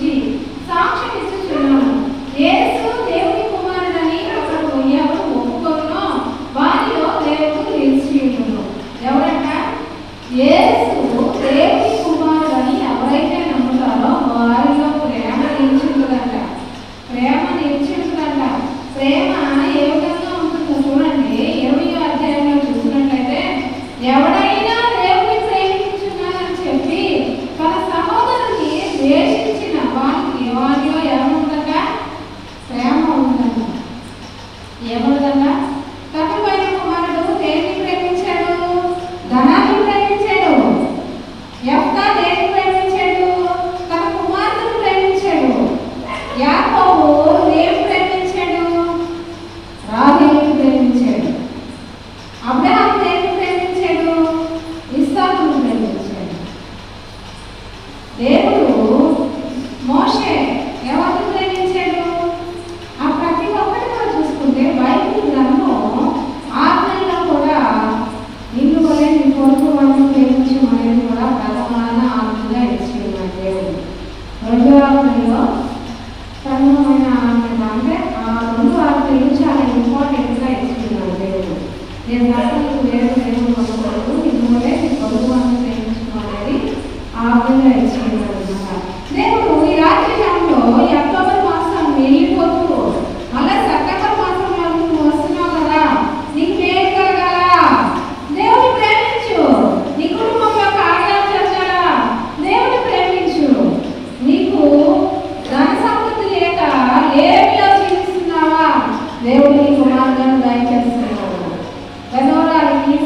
గురించి సాక్ష్యం ఇస్తూ చూడాము యేసు దేవుని కుమారుడని ఒకరు ఎవరు ఒప్పుకున్నో వారిలో దేవుడు నిలిచి ఉన్నాడు ఎవరంట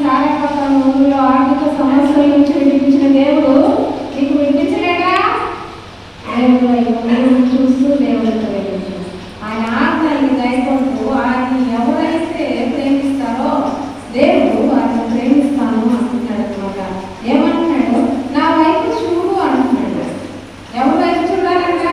começar a passar no melhor do que